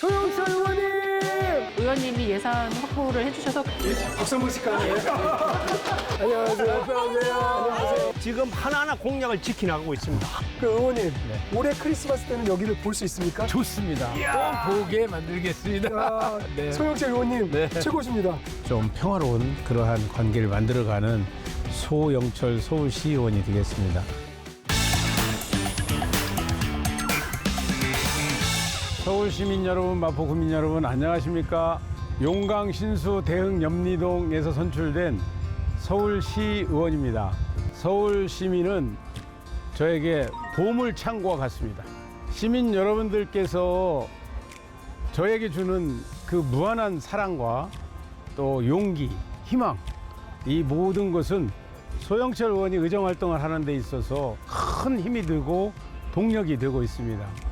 소영철 의원님! 의원님이 예산 확보를 해주셔서 박수 한번 칠까요? 안녕하세요. 안녕하세요. 지금 하나하나 공약을 지켜나가고 있습니다. 그 의원님, 올해 크리스마스 때는 여기를 볼 수 있습니까? 좋습니다. 꼭 보게 만들겠습니다. 아, 네. 소영철 의원님, 네. 최고십니다. 좀 평화로운 그러한 관계를 만들어가는 소영철 서울시의원이 되겠습니다. 서울 시민 여러분, 마포 구민 여러분, 안녕하십니까? 용강 신수 대흥 염리동에서 선출된 서울시 의원입니다. 서울 시민은 저에게 보물 창고와 같습니다. 시민 여러분들께서 저에게 주는 그 무한한 사랑과 또 용기, 희망 이 모든 것은 소영철 의원이 의정 활동을 하는 데 있어서 큰 힘이 되고 동력이 되고 있습니다.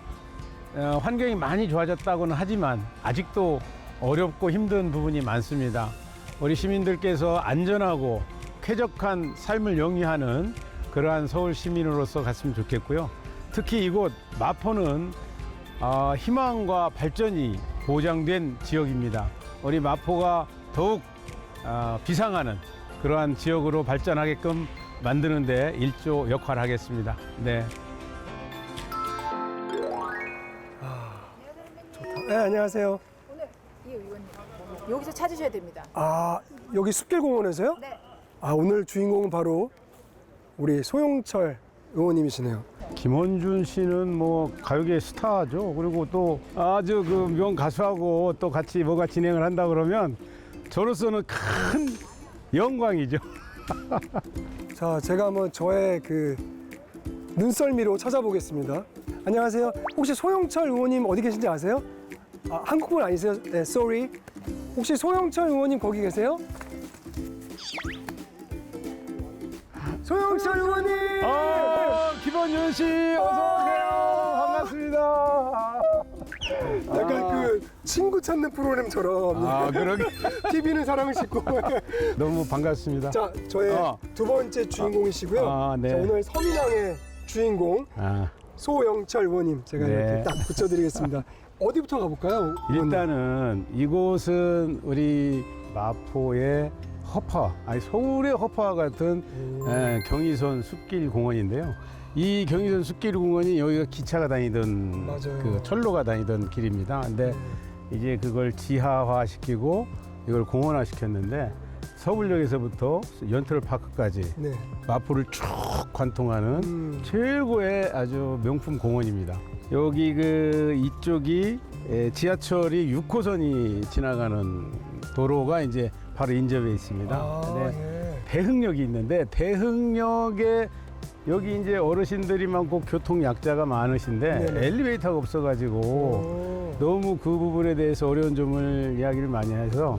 어, 환경이 많이 좋아졌다고는 하지만 아직도 어렵고 힘든 부분이 많습니다. 우리 시민들께서 안전하고 쾌적한 삶을 영위하는 그러한 서울 시민으로서 갔으면 좋겠고요. 특히 이곳 마포는 아, 희망과 발전이 보장된 지역입니다. 우리 마포가 더욱 아, 비상하는 그러한 지역으로 발전하게끔 만드는데 일조 역할을 하겠습니다. 네. 안녕하세요. 이 의원님 여기서 찾으셔야 됩니다. 아, 여기 숲길공원에서요? 네. 아, 오늘 주인공은 바로 우리 소영철 의원님이시네요. 김원준 씨는 뭐 가요계 스타죠. 그리고 또 아주 그 명 가수하고 또 같이 뭐가 진행을 한다 그러면 저로서는 큰 영광이죠. 자, 제가 한번 저의 그 눈썰미로 찾아보겠습니다. 안녕하세요. 혹시 소영철 의원님 어디 계신지 아세요? 아, 한국분 아니세요? 네, sorry. 혹시 소영철 의원님 거기 계세요? 소영철 의원님! 아, 김원준 씨 어서 오세요. 반갑습니다. 약간 그 친구 찾는 프로그램처럼 아, 그러게. TV는 사랑을 싣고 너무 반갑습니다. 자, 저의 어. 두 번째 주인공이시고요. 아, 네. 자, 오늘 서민왕의 주인공 아, 소영철 의원님 제가 네. 이렇게 딱 붙여드리겠습니다. 어디부터 가볼까요? 일단은 이곳은 우리 마포의 허파, 아니 서울의 허파와 같은 에, 경의선 숲길 공원인데요. 이 경의선 숲길 공원이 여기가 기차가 다니던 맞아요. 그 철로가 다니던 길입니다. 근데 이제 그걸 지하화 시키고 이걸 공원화 시켰는데 서울역에서부터 연트럴 파크까지 네. 마포를 쭉 관통하는 음. 최고의 아주 명품 공원입니다. 여기 그 이쪽이 에, 지하철이 6호선이 지나가는 도로가 이제 바로 인접해 있습니다. 아, 네. 예. 대흥역이 있는데 대흥역에 여기 이제 어르신들이 많고 교통 약자가 많으신데 네네. 엘리베이터가 없어가지고 오. 너무 그 부분에 대해서 어려운 점을 이야기를 많이 해서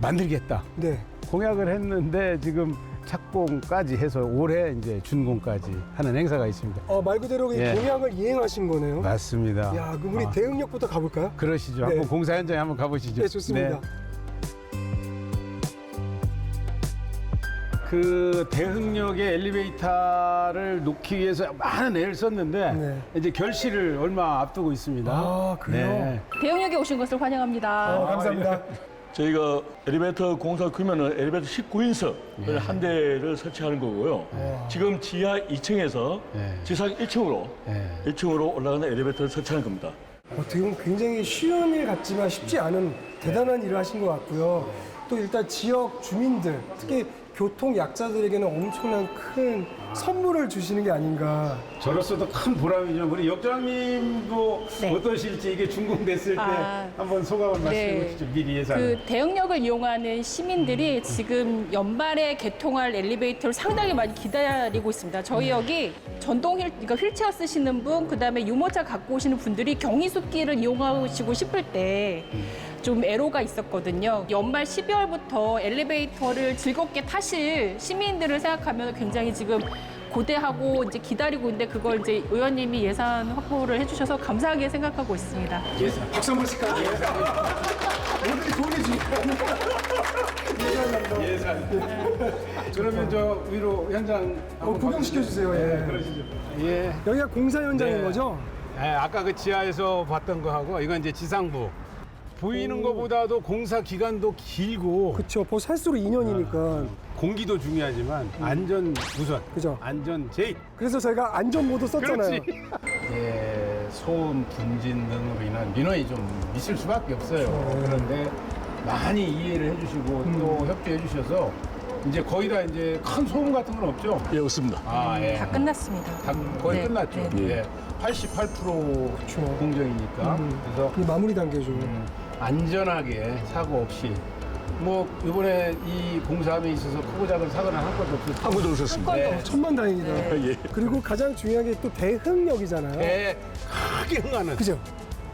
만들겠다 네. 공약을 했는데 지금 착공까지 해서 올해 이제 준공까지 하는 행사가 있습니다. 어, 말 그대로 이 예. 공약을 이행하신 거네요. 맞습니다. 야, 그럼 우리 아, 대응역부터 가볼까요? 그러시죠. 네. 한번 공사 현장에 한번 가보시죠. 네, 좋습니다. 그 대흥역에 엘리베이터를 놓기 위해서 많은 애를 썼는데 네. 이제 결실을 얼마 앞두고 있습니다. 아, 그래요? 네. 대형역에 오신 것을 환영합니다. 어, 감사합니다. 저희가 엘리베이터 공사 규면은 엘리베이터 19인석을 한 대를 설치하는 거고요. 지금 지하 2층에서 네. 지상 1층으로 네. 1층으로 올라가는 엘리베이터를 설치하는 겁니다. 어떻게 보면 굉장히 쉬운 일 같지만 쉽지 않은 대단한 일을 하신 것 같고요. 또 일단 지역 주민들, 특히 교통 약자들에게는 엄청난 큰 선물을 주시는 게 아닌가. 저로서도 큰 보람이죠. 우리 역장님도 네. 어떠실지 이게 준공됐을 때 아, 한번 소감을 말씀해 네. 주시죠. 미리 예상. 그 대형역을 이용하는 시민들이 지금 연말에 개통할 엘리베이터를 상당히 많이 기다리고 있습니다. 저희 여기 전동 휠, 그러니까 휠체어 쓰시는 분, 그 다음에 유모차 갖고 오시는 분들이 경의숲길을 이용하시고 싶을 때 좀 애로가 있었거든요. 연말 12월부터 엘리베이터를 즐겁게 타실 시민들을 생각하면 굉장히 지금 고대하고 이제 기다리고 있는데 그걸 이제 의원님이 예산 확보를 해주셔서 감사하게 생각하고 있습니다. 박수 한번 칠까요? 오늘 돈이 중요합니다. 예산. 그러면 저 위로 현장 어, 구경시켜 주세요. 예. 그러시죠. 예. 여기가 공사 현장인 네. 거죠? 예, 아까 그 지하에서 봤던 거하고 이건 이제 지상부. 보이는 것보다도 공사 기간도 길고 그쵸. 벌써 할수록 2년이니까. 공기도 중요하지만 안전 우선. 그죠. 안전 제일. 그래서 저희가 안전모도 썼잖아요. 예, 소음 분진 등으로 인한 민원이 좀 있을 수밖에 없어요. 그런데 많이 이해를 해주시고 또 협조해 주셔서 이제 거의 다 이제 큰 소음 같은 건 없죠. 예, 없습니다. 아, 예. 다 끝났습니다. 다 거의 네, 끝났죠. 네. 예. 88% 공정이니까. 음. 그래서 이 마무리 단계죠. 음, 안전하게 사고 없이 뭐 이번에 이 공사함에 있어서 크고 작은 사고는 한 건도 없었죠. 한 번도 없었습니다. 네. 천만 다행이다. 예. 그리고 가장 중요한 게 또 대흥역이잖아요. 네, 크게 흥하는. 그죠?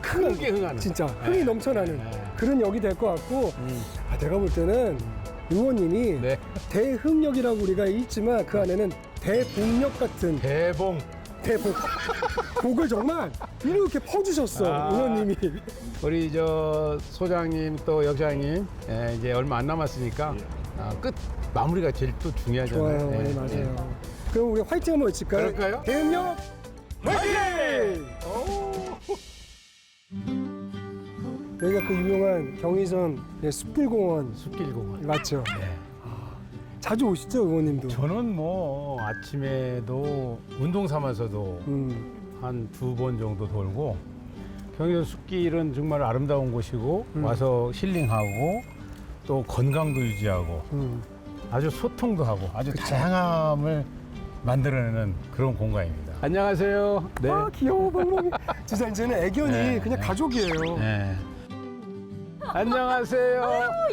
크게 흥하는. 진짜 흥이 넘쳐나는 네. 그런 역이 될 것 같고 아, 내가 볼 때는 의원님이 네. 대흥역이라고 우리가 읽지만 그 안에는 대복역 같은 대봉. 대복 복을 정말 이렇게 퍼주셨어 아. 의원님이 우리 저 소장님 또 역장님 예, 이제 얼마 안 남았으니까 아, 끝 마무리가 제일 또 중요하잖아요. 좋아요 예, 네, 예. 맞아요 그럼 우리 화이팅 한번 외칠까요? 그럴까요? 대흥역 화이팅! 여기가 그 유명한 경의선 예, 숲길공원 숲길공원. 맞죠? 네. 자주 오시죠 의원님도? 저는 뭐 아침에도 운동 삼아서도 음, 한 두 번 정도 돌고 경의선 숲길은 정말 아름다운 곳이고 음. 와서 힐링하고 또 건강도 유지하고 음. 아주 소통도 하고 아주 다양함을 만들어내는 그런 공간입니다. 안녕하세요. 네. 아 귀여워 방송이 진짜 이제는 애견이 네, 그냥 네. 가족이에요 네. 안녕하세요.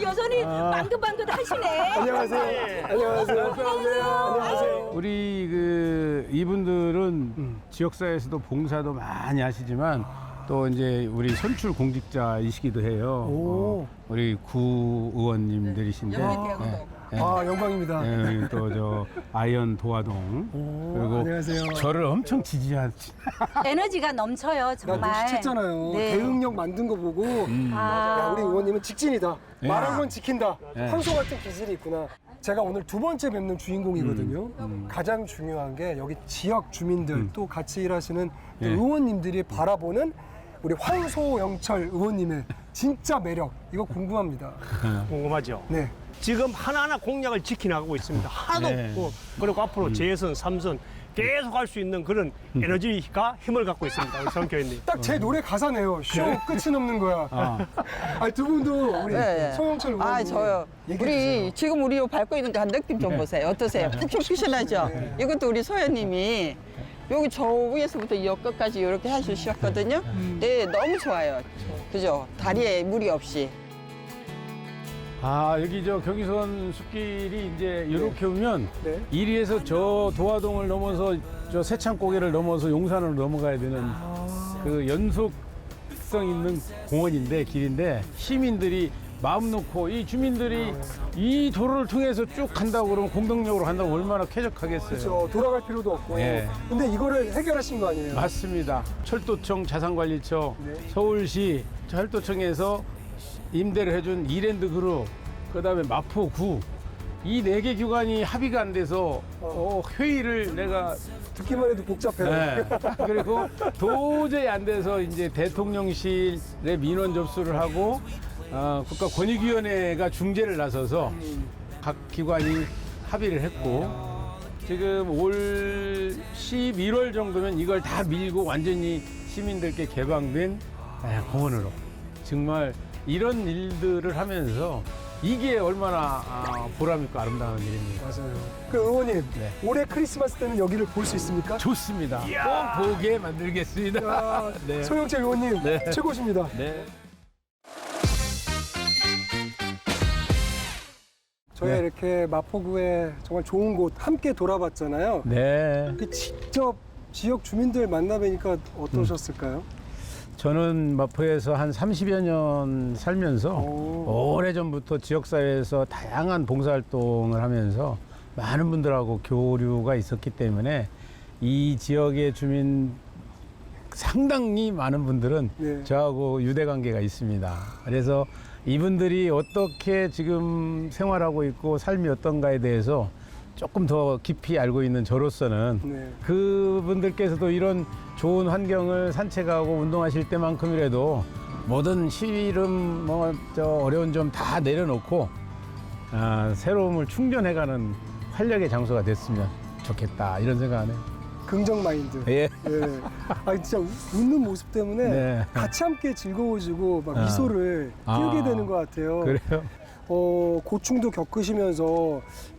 여전히 아. 방긋방긋 하시네. 안녕하세요 안녕하세요 안녕하세요 우리 그 이분들은 음. 지역사회에서도 봉사도 많이 하시지만 또 이제 우리 선출 공직자이시기도 해요. 오. 어, 우리 구 의원님들이신데. 네. 네. 아 영광입니다. 네, 또저 아이언 도화동. 오, 그리고 안녕하세요. 저를 엄청 지지한 에너지가 넘쳐요 나 정말. 눈치챘잖아요. 네. 대응력 만든 거 보고. 야 아, 우리 의원님은 직진이다. 네. 말한 건 지킨다. 네. 황소 같은 기질이 있구나. 제가 오늘 두 번째 뵙는 주인공이거든요. 음, 가장 중요한 게 여기 지역 주민들 또 같이 일하시는 또 예. 의원님들이 바라보는 우리 황소영철 의원님의 진짜 매력. 이거 궁금합니다. 궁금하죠? 네 지금 하나하나 공약을 지켜나가고 있습니다. 하나도 네. 없고 그리고 앞으로 재선, 삼선 계속 할 수 있는 그런 에너지가 힘을 갖고 있습니다. 우리 성교회님. 딱 제 노래 가사네요. 쇼 끝은 없는 거야. 아. 아니, 두 분도 우리 네. 소영철 의원님. 아 저요. 얘기해 우리 주세요. 지금 우리 요 밟고 있는 저 느낌 좀 보세요. 어떠세요? 푹푹푸신하죠? 이것도 우리 소연님이 여기 저 위에서부터 이 끝까지 이렇게 해주셨거든요. 네, 너무 좋아요. 그죠? 다리에 무리 없이. 아 여기 저 경의선 숲길이 이제 이렇게 오면 네. 이리에서 저 도화동을 넘어서 저 세창고개를 넘어서 용산으로 넘어가야 되는 그 연속성 있는 공원인데 길인데 시민들이 마음 놓고 이 주민들이 이 도로를 통해서 쭉 간다고 그러면 공동력으로 간다고 얼마나 쾌적하겠어요. 그렇죠. 돌아갈 필요도 없고. 예. 근데 이거를 해결하신 거 아니에요? 맞습니다. 철도청 자산관리처 네. 서울시 철도청에서 임대를 해준 이랜드 그룹 그 다음에 마포구 이 네 개 기관이 합의가 안 돼서 어, 회의를 내가 듣기만 해도 복잡해요. 네. 그리고 도저히 안 돼서 이제 대통령실에 민원 접수를 하고 어, 국가권익위원회가 중재를 나서서 각 기관이 합의를 했고 지금 올 11월 정도면 이걸 다 밀고 완전히 시민들께 개방된 에, 공원으로 정말 이런 일들을 하면서 이게 얼마나 아, 보람 있고 아름다운 일입니다. 맞아요. 그 의원님, 네. 올해 크리스마스 때는 여기를 볼 수 있습니까? 좋습니다. 꼭 보게 만들겠습니다. 아, 네. 소영철 의원님, 네. 최고십니다. 네. 저희 가 네. 이렇게 마포구에 정말 좋은 곳 함께 돌아봤잖아요. 네. 그 직접 지역 주민들 만나뵈니까 어떠셨을까요? 저는 마포에서 한 30여 년 살면서 오. 오래전부터 지역사회에서 다양한 봉사활동을 하면서 많은 분들하고 교류가 있었기 때문에 이 지역의 주민 상당히 많은 분들은 네. 저하고 유대 관계가 있습니다. 그래서 이분들이 어떻게 지금 생활하고 있고 삶이 어떤가에 대해서 조금 더 깊이 알고 있는 저로서는 네. 그분들께서도 이런 좋은 환경을 산책하고 운동하실 때만큼이라도 모든 시름 뭐저 어려운 점 다 내려놓고 아, 새로움을 충전해가는 활력의 장소가 됐으면 좋겠다 이런 생각하네요. 긍정 마인드. 예. 예. 아 진짜 우- 웃는 모습 때문에 네. 같이 함께 즐거워지고 막 아. 미소를 아. 띄우게 되는 것 같아요. 그래요? 어, 고충도 겪으시면서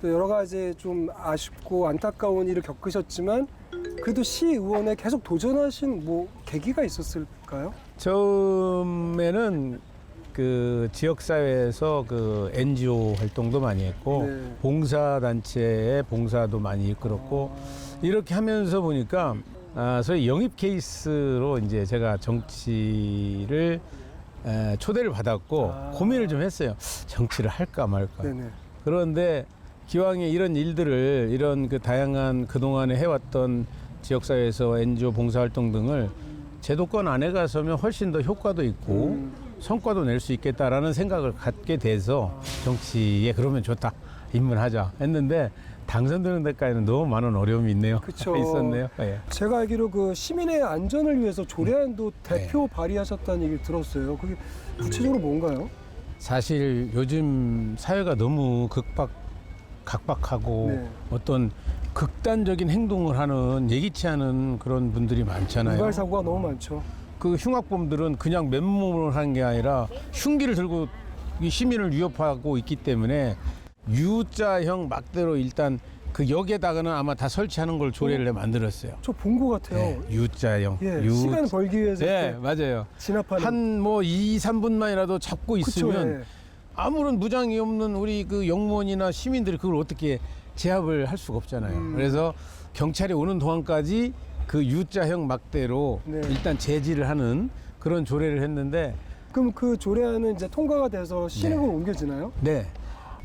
또 여러 가지 좀 아쉽고 안타까운 일을 겪으셨지만 그래도 시의원에 계속 도전하신 뭐 계기가 있었을까요? 처음에는 그 지역 사회에서 그 NGO 활동도 많이 했고 네. 봉사 단체의 봉사도 많이 이끌었고 이렇게 하면서 보니까 아, 소위 영입 케이스로 이제 제가 정치를 에, 초대를 받았고 아. 고민을 좀 했어요. 정치를 할까 말까. 네네. 그런데 기왕에 이런 일들을 이런 그 다양한 그동안에 해왔던 지역사회에서 NGO 봉사활동 등을 제도권 안에 가서면 훨씬 더 효과도 있고 음. 성과도 낼 수 있겠다라는 생각을 갖게 돼서 정치에 그러면 좋다 입문하자 했는데 당선되는 데까지는 너무 많은 어려움이 있네요. 그쵸. 있었네요. 예. 제가 알기로 그 시민의 안전을 위해서 조례안도 음. 대표 발의하셨다는 얘기를 들었어요. 그게 구체적으로 뭔가요? 사실 요즘 사회가 너무 극박 각박하고 네. 어떤 극단적인 행동을 하는 예기치 않은 그런 분들이 많잖아요. 유발 사고가 너무 많죠. 그 흉악범들은 그냥 맨몸으로 하는 게 아니라 흉기를 들고 이 시민을 위협하고 있기 때문에 U자형 막대로 일단 그 역에다가는 아마 다 설치하는 걸 조례를 만들었어요. 저 본 것 같아요. 네, U자형. 예, U- 시간 벌기 위해서 네, 맞아요. 진압하는. 한뭐 2, 3분만이라도 잡고 그쵸, 있으면 예. 아무런 무장이 없는 우리 그 영무원이나 시민들이 그걸 어떻게 제압을 할 수가 없잖아요. 음. 그래서 경찰이 오는 동안까지 그 U자형 막대로 네. 일단 제지를 하는 그런 조례를 했는데 그럼 그 조례안은 이제 통과가 돼서 시행으로 네. 옮겨지나요? 네.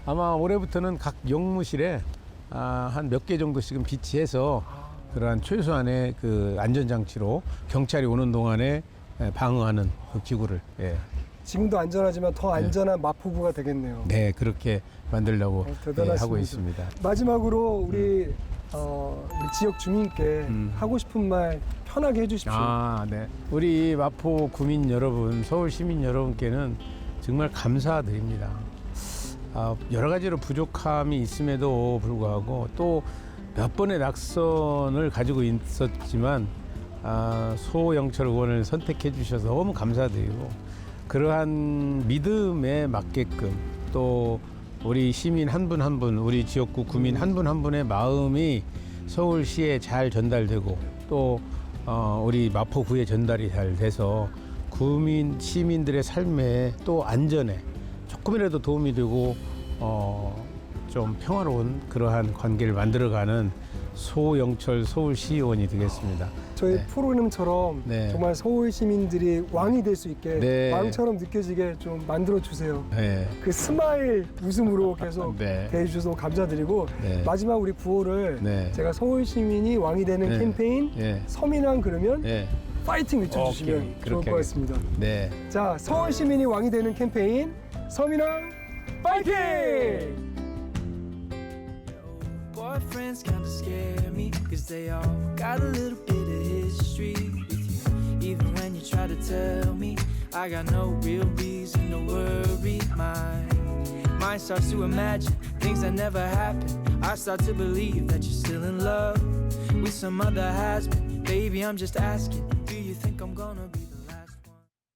아마 올해부터는 각 영무실에 아, 한 몇 개 정도씩은 비치해서 그러한 최소한의 그 안전장치로 경찰이 오는 동안에 예, 방어하는 그 기구를 예. 지금도 안전하지만 더 안전한 마포구가 되겠네요. 네 그렇게 만들려고 어, 예, 대단하십니다. 하고 있습니다. 마지막으로 우리, 어, 우리 지역 주민께 음. 하고 싶은 말 편하게 해주십시오. 아, 네. 우리 마포 구민 여러분, 서울 시민 여러분께는 정말 감사드립니다. 아, 여러 가지로 부족함이 있음에도 불구하고 또 몇 번의 낙선을 가지고 있었지만 아, 소영철 의원을 선택해 주셔서 너무 감사드리고 그러한 믿음에 맞게끔 또 우리 시민 한 분 한 분, 우리 지역구 구민 한 분 한 분의 마음이 서울시에 잘 전달되고 또 어, 우리 마포구에 전달이 잘 돼서 구민 시민들의 삶에 또 안전에 조금이라도 도움이 되고 어, 좀 평화로운 그러한 관계를 만들어가는 소영철 서울시의원이 되겠습니다. 저희 네. 프로그램처럼 네. 정말 서울 시민들이 왕이 될 수 있게 네. 왕처럼 느껴지게 좀 만들어 주세요. 네. 그 스마일 웃음으로 계속 네. 대해주셔서 감사드리고 네. 마지막 우리 구호를 네. 제가 서울 시민이 왕이 되는 네. 캠페인 예. 서민왕 그러면 예. 파이팅 외쳐주시면 오케이. 좋을 그렇게 것 같습니다. 네. 자, 서울 시민이 왕이 되는 캠페인 서민왕 파이팅! Boyfriends kinda scare me, cause they all got a little bit of history with you. Even when you try to tell me, I got no real reason to worry. My mind starts to imagine things that never happened. I start to believe that you're still in love with some other has been. Baby, I'm just asking,